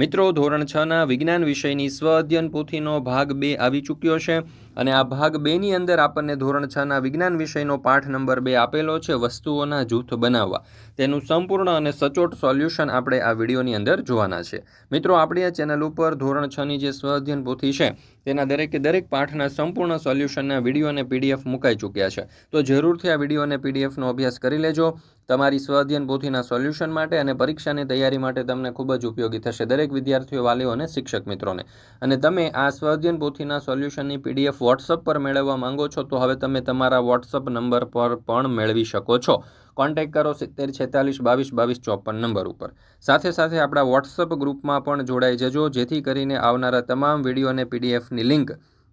મિત્રો, ધોરણ છના વિજ્ઞાન વિષયની સ્વ અધ્યયન પોથીનો ભાગ બે આવી ચૂક્યો છે અને આ ભાગ બેની અંદર આપણને ધોરણ છના વિજ્ઞાન વિષયનો પાઠ નંબર બે આપેલો છે, વસ્તુઓના જૂથ બનાવવા. તેનું સંપૂર્ણ અને સચોટ સોલ્યુશન આપણે આ વિડીયોની અંદર જોવાના છે. મિત્રો, આપણી આ ચેનલ ઉપર ધોરણ છની જે સ્વ અધ્યયન પોથી છે, તેના દરેકે દરેક પાઠના સંપૂર્ણ સોલ્યુશનના વીડિયો અને પીડીએફ મુકાઈ ચૂક્યા છે. તો જરૂરથી આ વીડિયો અને પીડીએફનો અભ્યાસ કરી લેજો તમારી સ્વ પોથીના સોલ્યુશન માટે અને પરીક્ષાની તૈયારી માટે તમને ખૂબ જ ઉપયોગી થશે, દરેક વિદ્યાર્થીઓ, વાલીઓ અને શિક્ષક મિત્રોને. અને તમે આ સ્વ પોથીના સોલ્યુશનની પીડીએફ વોટ્સઅપ પર મેળવવા માંગો છો, તો હવે તમે તમારા વોટ્સઅપ નંબર પર પણ મેળવી શકો છો. કોન્ટેક્ટ કરો સિત્તેર છેતાલીસ બાવીસ બાવીસ ચોપન નંબર ઉપર. સાથે સાથે આપણા વોટ્સઅપ ગ્રુપમાં પણ જોડાઈ જજો, જેથી કરીને આવનારા તમામ વીડિયો અને પીડીએફની લિંક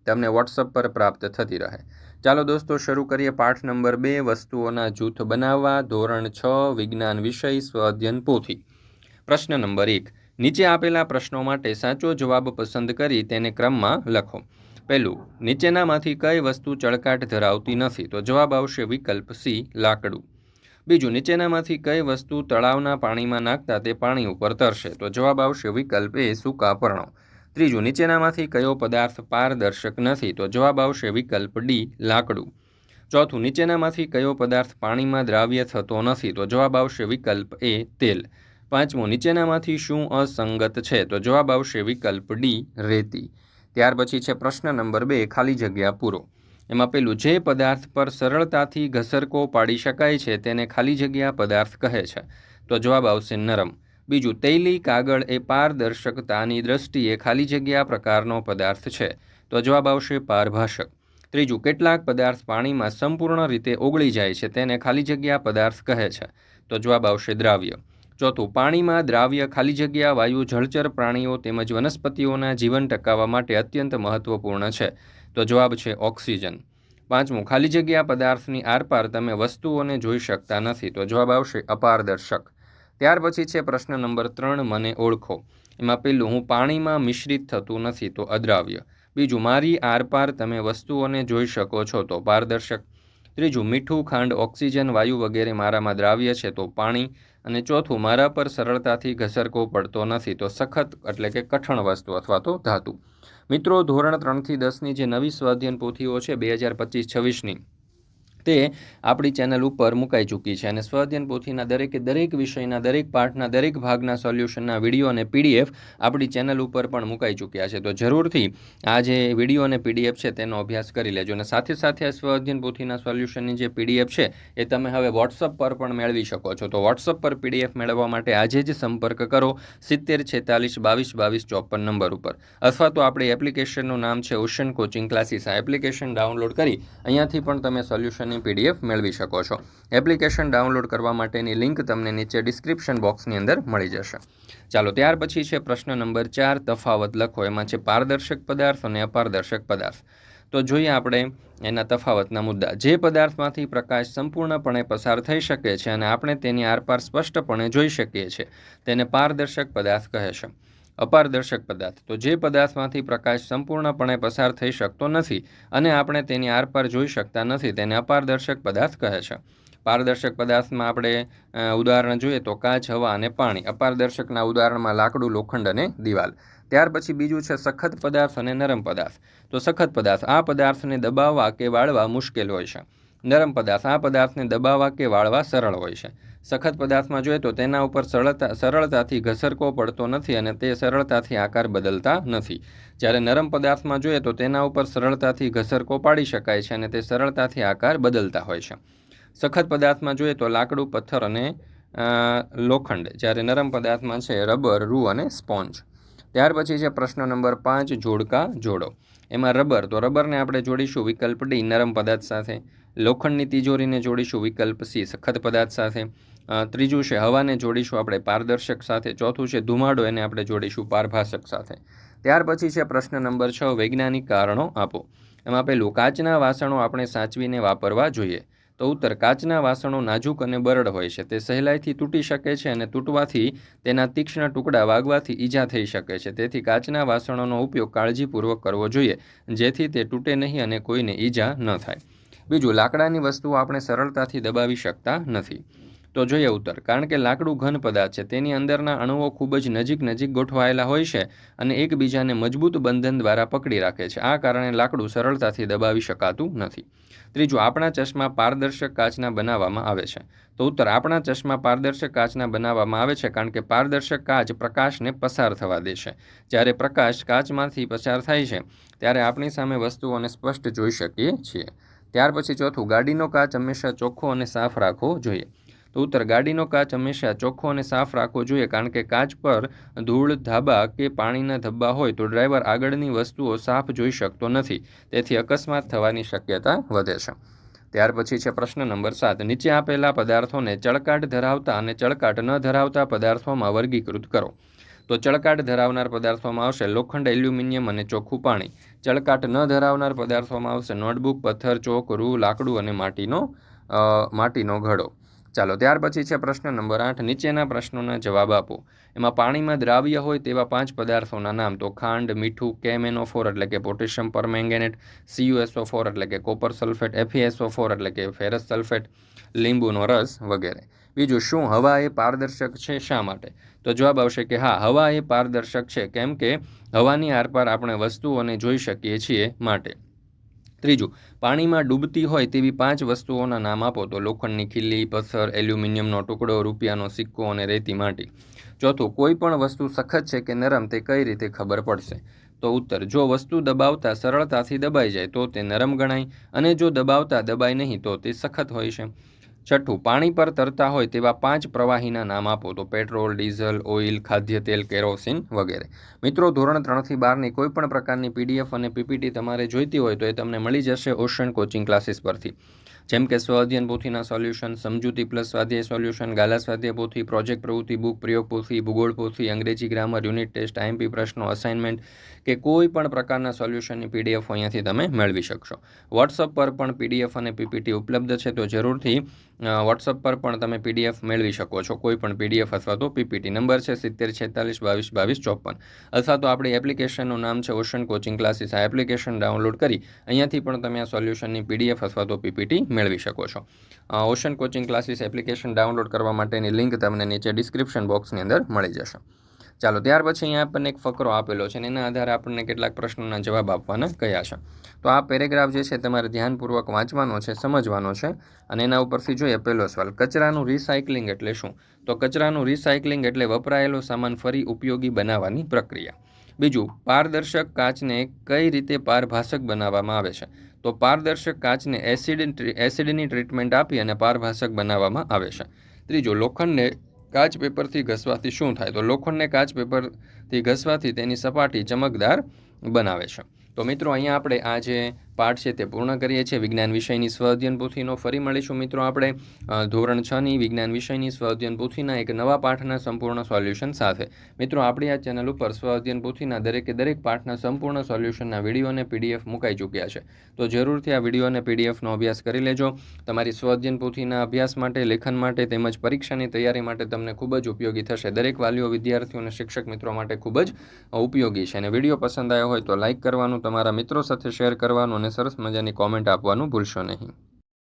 તમને વોટ્સઅપ પર પ્રાપ્ત થતી રહે. ચાલો દોસ્તો, શરૂ કરીએ પાઠ નંબર બે, વસ્તુઓના જૂથ બનાવવા, ધોરણ છ, વિજ્ઞાન વિષય સ્વ અધ્યયન પોથી. પ્રશ્ન નંબર એક, નીચે આપેલા પ્રશ્નો માટે સાચો જવાબ પસંદ કરી તેને ક્રમમાં લખો. પહેલું, નીચેનામાંથી કઈ વસ્તુ ચળકાટ ધરાવતી નથી, તો જવાબ આવશે વિકલ્પ સી, લાકડું. બીજું, નીચેનામાંથી કઈ વસ્તુ તળાવના પાણીમાં નાખતા તે પાણી ઉપર તરશે, તો જવાબ આવશે વિકલ્પ એ, સૂકા પર્ણો. ત્રીજું, નીચેનામાંથી કયો પદાર્થ પારદર્શક નથી? તો જવાબ આવશે વિકલ્પ ડી લાકડું. ચોથું, નીચેનામાંથી કયો પદાર્થ પાણીમાં દ્રાવ્ય થતો નથી? તો જવાબ આવશે વિકલ્પ એ તેલ. પાંચમું, નીચેનામાંથી શું અસંગત છે? તો જવાબ આવશે વિકલ્પ ડી રેતી. ત્યાર પછી છે પ્રશ્ન નંબર બે, ખાલી જગ્યા પૂરો. એમાં પેલું, જે પદાર્થ પર સરળતાથી ઘસરકો પાડી શકાય છે, તેને ખાલી જગ્યા પદાર્થ કહે છે. તો જવાબ આવશે નરમ. બીજું, તૈલી કાગળ એ પારદર્શકતાની દ્રષ્ટિએ ખાલી જગ્યા પ્રકારનો પદાર્થ છે. તો જવાબ આવશે પારભાષક. ત્રીજું, કેટલાક પદાર્થ પાણીમાં સંપૂર્ણ રીતે ઓગળી જાય છે, તેને ખાલી જગ્યા પદાર્થ કહે છે. તો જવાબ આવશે દ્રાવ્ય. ચોથું, પાણીમાં દ્રાવ્ય ખાલી જગ્યા, વાયુ, જળચર, પ્રાણીઓ તેમજ વનસ્પતિઓના જીવન ટકાવવા માટે અત્યંત મહત્વપૂર્ણ છે. તો જવાબ છે ઓક્સિજન. પાંચમું, ખાલી જગ્યા પદાર્થની આરપાર તમે વસ્તુઓને જોઈ શકતા નથી. તો જવાબ આવશે અપારદર્શક. ત્યાર પછી છે પ્રશ્ન નંબર ત્રણ, મને ઓળખો. એમાં પેલું, હું પાણીમાં મિશ્રિત થતું નથી, તો અદ્રાવ્ય. બીજું, મારી આરપાર તમે વસ્તુઓને જોઈ શકો છો, તો પારદર્શક. ત્રીજું, મીઠું ખાંડ, ઓક્સિજન, વાયુ વગેરે મારામાં દ્રાવ્ય છે, તો પાણી. અને ચોથું, મારા પર સરળતાથી ઘસરકો પડતો નથી, તો સખત એટલે કે કઠણ વસ્તુ અથવા તો ધાતુ. મિત્રો, ધોરણ ત્રણથી દસની જે નવી સ્વાધ્યન પોથીઓ છે, બે હજાર પચીસ છવ્વીસની. તે આપણી ચેનલ ઉપર મુકાઈ ચૂકી છે અને સ્વાધ્યન પોથીના દરેકે દરેક વિષયના, દરેક પાઠના, દરેક ભાગના સોલ્યુશનના વીડિયો અને પીડીએફ આપણી ચેનલ ઉપર પણ મુકાઈ ચૂક્યા છે. તો જરૂરથી આ જે વીડિયો અને પીડીએફ છે તેનો અભ્યાસ કરી લેજો અને સાથે સાથે આ સ્વાધ્યન પોથીના સોલ્યુશનની જે પીડીએફ છે એ તમે હવે વોટ્સઅપ પર પણ મેળવી શકો છો. તો વોટ્સઅપ પર પીડીએફ મેળવવા માટે આજે જ સંપર્ક કરો સિત્તેર છેતાલીસ બાવીસ બાવીસ ચોપન નંબર ઉપર. અથવા તો આપણી એપ્લિકેશનનું નામ છે ઓશન કોચિંગ ક્લાસીસ. આ એપ્લિકેશન ડાઉનલોડ કરી અહીંયાથી પણ તમે સોલ્યુશનની એની પીડીએફ મેળવી શકો છો. એપ્લિકેશન ડાઉનલોડ કરવા માટેની લિંક તમને નીચે ડિસ્ક્રિપ્શન બોક્સની અંદર મળી જશે. ચાલો, ત્યાર પછી છે પ્રશ્ન નંબર ચાર, તફાવત લખો. એમાં છે પારદર્શક પદાર્થ અને અપારદર્શક પદાર્થ. તો જોઈએ આપણે એના તફાવતના મુદ્દા. જે પદાર્થમાંથી પ્રકાશ સંપૂર્ણપણે પસાર થઈ શકે છે અને આપણે તેની આરપાર સ્પષ્ટપણે જોઈ શકીએ છીએ. તેને પારદર્શક પદાર્થ કહે છે. અપારદર્શક પદાર્થ. તો જે પદાર્થમાંથી પ્રકાશ સંપૂર્ણપણે પસાર થઈ શકતો નથી અને આપણે તેની આરપાર જોઈ શકતા નથી, તેને અપારદર્શક પદાર્થ કહે છે. પારદર્શક પદાર્થમાં આપણે ઉદાહરણ જોઈએ તો કાચ, હવા અને પાણી. અપારદર્શકના ઉદાહરણમાં લાકડું, લોખંડ અને દિવાલ. ત્યાર પછી બીજું છે સખત પદાર્થ અને નરમ પદાર્થ. તો સખત પદાર્થ. આ પદાર્થને દબાવવા કે વાળવા મુશ્કેલ હોય છે. નરમ પદાર્થ. આ પદાર્થને દબાવવા કે વાળવા સરળ હોય છે. સખત પદાર્થમાં જોઈએ તો તેના ઉપર સરળતા, સરળતાથી ઘસરકો પડતો નથી અને તે સરળતાથી આકાર બદલતા નથી. જ્યારે નરમ પદાર્થમાં જોઈએ તો તેના ઉપર સરળતાથી ઘસરકો પાડી શકાય છે અને તે સરળતાથી આકાર બદલતા હોય છે. સખત પદાર્થમાં જોઈએ તો લાકડું, પથ્થર અને લોખંડ. જ્યારે નરમ પદાર્થમાં છે રબર, રૂ અને સ્પોન્જ. ત્યાર પછી છે પ્રશ્ન નંબર પાંચ, જોડકા જોડો. એમાં રબર, તો રબરને આપણે જોડીશું વિકલ્પ ડી, નરમ પદાર્થ સાથે. લોખંડની તિજોરીને જોડીશું વિકલ્પ સી, સખત પદાર્થ સાથે. ત્રીજું છે હવાને જોડીશું આપણે પારદર્શક સાથે. ચોથું છે ધુમાડો, એને આપણે જોડીશું પારભાષક સાથે. ત્યાર પછી છે પ્રશ્ન નંબર છ, વૈજ્ઞાનિક કારણો આપો. એમાં પેલું, કાચના વાસણો આપણે સાચવીને વાપરવા જોઈએ. તો ઉત્તર કાચના વાસણો નાજુક અને બરડ હોય છે. તે સહેલાઈથી તૂટી શકે છે અને તૂટવાથી તેના તીક્ષ્ણ ટુકડા વાગવાથી ઈજા થઈ શકે છે. તેથી કાચના વાસણોનો ઉપયોગ કાળજીપૂર્વક કરવો જોઈએ, જેથી તે તૂટે નહીં અને કોઈને ઈજા ન થાય. બીજું, લાકડાની વસ્તુઓ આપણે સરળતાથી દબાવી શકતા નથી. તો જોઈએ ઉત્તર. કારણ કે લાકડું ઘન પદાર્થ છે, તેની અંદરના અણુઓ ખૂબ જ નજીક નજીક ગોઠવાયેલા હોય છે અને એકબીજાને મજબૂત બંધન દ્વારા પકડી રાખે છે. આ કારણે લાકડું સરળતાથી દબાવી શકાતું નથી. ત્રીજું, આપણા ચશ્મા પારદર્શક કાચના બનાવવામાં આવે છે. તો ઉત્તર, આપણા ચશ્મા પારદર્શક કાચના બનાવવામાં આવે છે કારણ કે પારદર્શક કાચ પ્રકાશને પસાર થવા દે છે. જ્યારે પ્રકાશ કાચમાંથી પસાર થાય છે, ત્યારે આપણી સામે વસ્તુઓને સ્પષ્ટ જોઈ શકીએ છીએ. ત્યાર પછી ચોથું, ગાડીનો કાચ હંમેશા ચોખ્ખો અને સાફ રાખવો જોઈએ. ઉત્તર ગાડીનો કાચ હંમેશા ચોખ્ખો અને સાફ રાખવો જોઈએ કારણ કે કાચ પર ધૂળ, ધાબા કે પાણીના ધબ્બા હોય તો ડ્રાઈવર આગળની વસ્તુઓ સાફ જોઈ શકતો નથી. તેથી અકસ્માત થવાની શક્યતા વધે છે. ત્યાર પછી છે પ્રશ્ન નંબર સાત. નીચે આપેલા પદાર્થોને ચળકાટ ધરાવતા અને ચળકાટ ન ધરાવતા પદાર્થોમાં વર્ગીકૃત કરો. તો ચળકાટ ધરાવનાર પદાર્થોમાં આવશે લોખંડ, એલ્યુમિનિયમ અને ચોખ્ખું પાણી. ચળકાટ ન ધરાવનાર પદાર્થોમાં આવશે નોટબુક, પથ્થર, ચોક, રૂ, લાકડું અને માટીનો માટીનો ઘડો. ચાલો ત્યાર પછી છે પ્રશ્ન નંબર આઠ. નીચેના પ્રશ્નોના જવાબ આપો. એમાં પાણીમાં દ્રાવ્ય હોય તેવા પાંચ પદાર્થોના નામ તો ખાંડ, મીઠું કેમેનો ફોર એટલે કે પોટેશિયમ પરમેંગેનેટ સીયુએસઓ ફોર એટલે કે કોપર સલ્ફેટ એફીએસઓ ફોર એટલે કે ફેરસ સલ્ફેટ, લીંબુનો રસ વગેરે. બીજું, શું હવા એ પારદર્શક છે શા માટે? તો જવાબ આવશે કે હા, હવા એ પારદર્શક છે. કેમ કે હવાની આરપાર આપણે વસ્તુઓને જોઈ શકીએ છીએ માટે. ત્રીજું, પાણીમાં ડૂબતી હોય તેવી પાંચ વસ્તુઓના નામ આપો તો લોખંડની ખીલ્લી પથ્થર, એલ્યુમિનિયમનો ટુકડો, રૂપિયાનો સિક્કો અને રેતી માટી. ચોથું, કોઈ પણ વસ્તુ સખત છે કે નરમ તે કઈ રીતે ખબર પડશે? તો ઉત્તર, જો વસ્તુ દબાવતા સરળતાથી દબાઈ જાય તો તે નરમ ગણાય અને જો દબાવતા દબાય નહીં તો તે સખત હોય છે. છઠ્ઠું, પાણી પર તરતા હોય તેવા પાંચ પ્રવાહીના નામ આપો. તો પેટ્રોલ, ડીઝલ, ઓઇલ, ખાદ્ય તેલ, કેરોસીન વગેરે. મિત્રો, ધોરણ ત્રણથી બારની કોઈ પણ પ્રકારની પીડીએફ અને પીપીટી તમારે જોઈતી હોય તો એ તમને મળી જશે ઓશન કોચિંગ ક્લાસીસ પરથી. જેમ કે સ્વાધ્યન પોથીના સોલ્યુશન, સમજૂતી પ્લસ સ્વાધ્યાય સોલ્યુશન, ગાલા સ્વાધ્યાય પોથી, પ્રોજેક્ટ પ્રવૃત્તિ, બુક પ્રયોગ પોથી, ભૂગોળ પોથી, અંગ્રેજી ગ્રામર, યુનિટ ટેસ્ટ, આઈએમપી પ્રશ્નો, અસાઇનમેન્ટ કે કોઈ પણ પ્રકારના સોલ્યુશનની પીડીએફ અહીંયાથી તમે મેળવી શકશો. વોટ્સઅપ પર પણ પીડીએફ અને પીપીટી ઉપલબ્ધ છે. તો જરૂરથી વોટ્સઅપ પર પણ તમે પીડીએફ મેળવી શકો છો. કોઈ પણ પીડીએફ અથવા તો પીપીટી નંબર છે, સિત્તેર, છેતાલીસ, બાવીસ બાવીસ, ચોપન. અથવા તો આપણી એપ્લિકેશનનું નામ છે ઓશન કોચિંગ ક્લાસીસ આ એપ્લિકેશન ડાઉનલોડ કરી અહીંયાથી પણ તમે આ સોલ્યુશનની પીડીએફ અથવા તો પીપીટી મેળવી શકો છો. Ocean coaching classes application download કરવા માટેની લિંક તમને નીચે ડિસ્ક્રિપ્શન બોક્સની અંદર મળી જશે. ચાલો, ત્યાર પછી અહીંયા આપણને એક ફકરો આપેલો છે અને એના આધારે આપણને કેટલાક પ્રશ્નોના જવાબ આપવાના કયા છે. તો આ પેરેગ્રાફ જે છે, તમારે ધ્યાનપૂર્વક વાંચવાનો છે, સમજવાનો છે અને એના ઉપરથી જોઈએ પહેલો સવાલ, કચરાનું રિસાયકલિંગ એટલે શું? તો કચરાનું રિસાયકલિંગ એટલે વપરાયેલો સામાન ફરી ઉપયોગી બનાવવાની પ્રક્રિયા. બીજું, પારદર્શક કાચને કઈ રીતે પારભાષક બનાવવામાં આવે છે? તો પારદર્શક કાચને એસિડ, એસિડની ટ્રીટમેન્ટ આપી અને પારભાષક બનાવવામાં આવે છે. ત્રીજું, લોખંડને કાચ પેપરથી ઘસવાથી શું થાય? તો લોખંડને કાચ પેપરથી ઘસવાથી તેની સપાટી ચમકદાર બનાવે છે. તો મિત્રો, અહીંયા આપણે આ જે પાઠ છે તે પૂર્ણ કરીએ છીએ. વિજ્ઞાન વિષયની સ્વ અધ્યયન પોથીનો ફરી મળીશું મિત્રો આપણે. ધોરણ છની વિજ્ઞાન વિષયની સ્વ અધ્યયન પોથીના એક નવા પાઠના સંપૂર્ણ સોલ્યુશન સાથે. મિત્રો, આપણી આ ચેનલ ઉપર સ્વ અધ્યયન પોથીના દરેકે દરેક પાઠના સંપૂર્ણ સોલ્યુશનના વીડિયો અને પીડીએફ મુકાઈ ચૂક્યા છે. તો જરૂરથી આ વીડિયો અને પીડીએફનો અભ્યાસ કરી લેજો. તમારી સ્વ અધ્યયન પોથીના અભ્યાસ માટે, લેખન માટે તેમજ પરીક્ષાની તૈયારી માટે તમને ખૂબ જ ઉપયોગી થશે. દરેક વાલીઓ, વિદ્યાર્થીઓ અને શિક્ષક મિત્રો માટે ખૂબ જ ઉપયોગી છે. અને વીડિયો પસંદ આવ્યો હોય તો લાઇક કરવાનું, તમારા મિત્રો સાથે શેર કરવાનું અને સરસ મજાની કોમેન્ટ આપવાનું ભૂલશો નહીં.